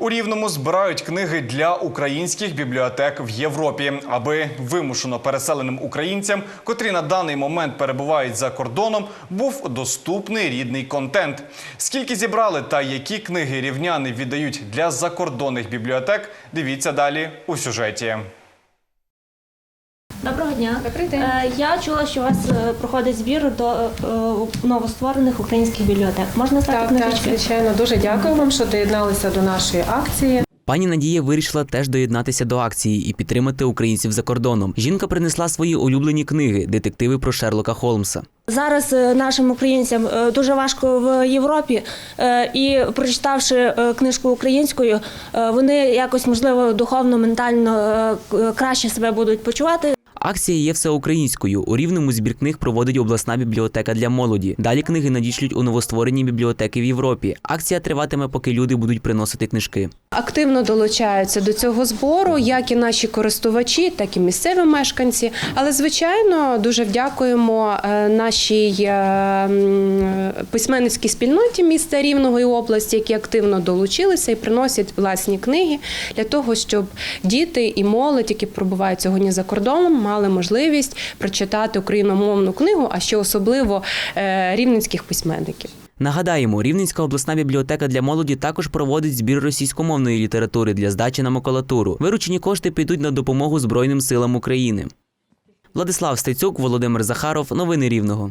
У Рівному збирають книги для українських бібліотек в Європі, аби вимушено переселеним українцям, котрі на даний момент перебувають за кордоном, був доступний рідний контент. Скільки зібрали та які книги рівняни віддають для закордонних бібліотек, дивіться далі у сюжеті. Доброго дня. Добрий день. Е, Я чула, що у вас е, проходить збір до е, новостворених українських бібліотек. Можна стати Так, так, звичайно, дуже дякую вам, що доєдналися до нашої акції. Пані Надія вирішила теж доєднатися до акції і підтримати українців за кордоном. Жінка принесла свої улюблені книги, детективи про Шерлока Холмса. Зараз нашим українцям дуже важко в Європі, і прочитавши книжку українською, вони якось можливо духовно, ментально краще себе будуть почувати. Акція є всеукраїнською. У рівному збір книг проводить обласна бібліотека для молоді. Далі книги надішлють у новостворені бібліотеки в Європі. Акція триватиме, поки люди будуть приносити книжки. Активно долучаються до цього збору, як і наші користувачі, так і місцеві мешканці. Але, звичайно, дуже вдякуємо е, нашій е, письменницькій спільноті міста Рівного і області, які активно долучилися і приносять власні книги для того, щоб діти і молодь, які пробувають сьогодні за кордоном, мали можливість прочитати україномовну книгу, а ще особливо е, рівненських письменників. Нагадаємо, Рівненська обласна бібліотека для молоді також проводить збір російськомовної літератури для здачі на макулатуру. Виручені кошти підуть на допомогу Збройним силам України. Владислав Стецюк, Володимир Захаров. Новини Рівного.